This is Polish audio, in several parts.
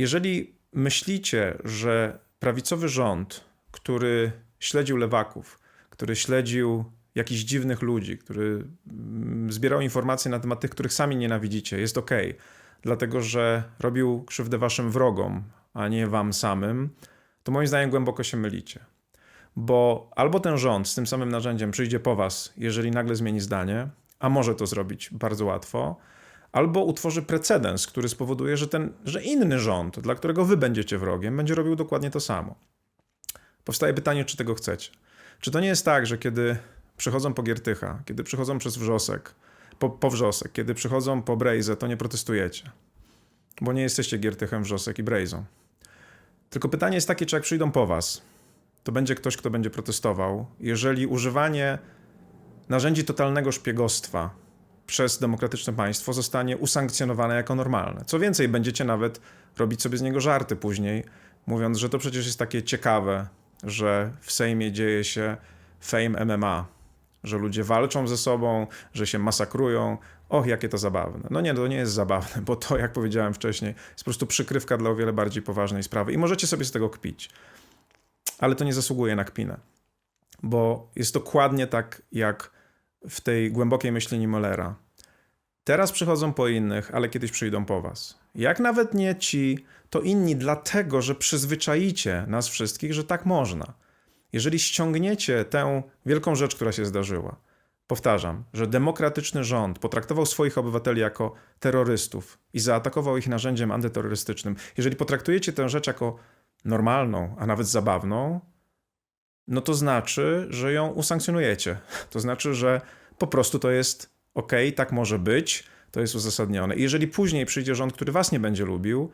jeżeli myślicie, że prawicowy rząd, który śledził lewaków, który śledził jakichś dziwnych ludzi, który mm, zbierał informacje na temat tych, których sami nienawidzicie, jest ok, dlatego że robił krzywdę waszym wrogom, a nie wam samym, to moim zdaniem głęboko się mylicie. Bo albo ten rząd z tym samym narzędziem przyjdzie po was, jeżeli nagle zmieni zdanie, a może to zrobić bardzo łatwo, albo utworzy precedens, który spowoduje, że, ten, że inny rząd, dla którego wy będziecie wrogiem, będzie robił dokładnie to samo. Powstaje pytanie, czy tego chcecie. Czy to nie jest tak, że kiedy przychodzą po Giertycha, kiedy przychodzą przez Wrzosek, po, po Wrzosek, kiedy przychodzą po Brejzę, to nie protestujecie? Bo nie jesteście Giertychem, Wrzosek i Brejzą. Tylko pytanie jest takie, czy jak przyjdą po was, to będzie ktoś, kto będzie protestował, jeżeli używanie narzędzi totalnego szpiegostwa przez demokratyczne państwo zostanie usankcjonowane jako normalne. Co więcej, będziecie nawet robić sobie z niego żarty później, mówiąc, że to przecież jest takie ciekawe, że w Sejmie dzieje się fame MMA, że ludzie walczą ze sobą, że się masakrują. Och, jakie to zabawne. No nie, to nie jest zabawne, bo to, jak powiedziałem wcześniej, jest po prostu przykrywka dla o wiele bardziej poważnej sprawy i możecie sobie z tego kpić. Ale to nie zasługuje na kpinę, bo jest dokładnie tak, jak w tej głębokiej myśli Niemolera. Teraz przychodzą po innych, ale kiedyś przyjdą po was. Jak nawet nie ci, to inni dlatego, że przyzwyczaicie nas wszystkich, że tak można. Jeżeli ściągniecie tę wielką rzecz, która się zdarzyła, powtarzam, że demokratyczny rząd potraktował swoich obywateli jako terrorystów i zaatakował ich narzędziem antyterrorystycznym, jeżeli potraktujecie tę rzecz jako normalną, a nawet zabawną, no to znaczy, że ją usankcjonujecie. To znaczy, że po prostu to jest ok, tak może być, to jest uzasadnione. I jeżeli później przyjdzie rząd, który was nie będzie lubił,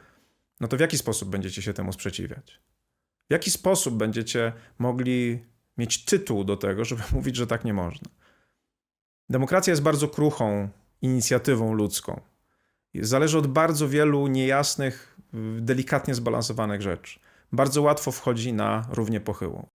no to w jaki sposób będziecie się temu sprzeciwiać? W jaki sposób będziecie mogli mieć tytuł do tego, żeby mówić, że tak nie można? Demokracja jest bardzo kruchą inicjatywą ludzką. Zależy od bardzo wielu niejasnych, delikatnie zbalansowanych rzeczy. Bardzo łatwo wchodzi na równie pochyłą.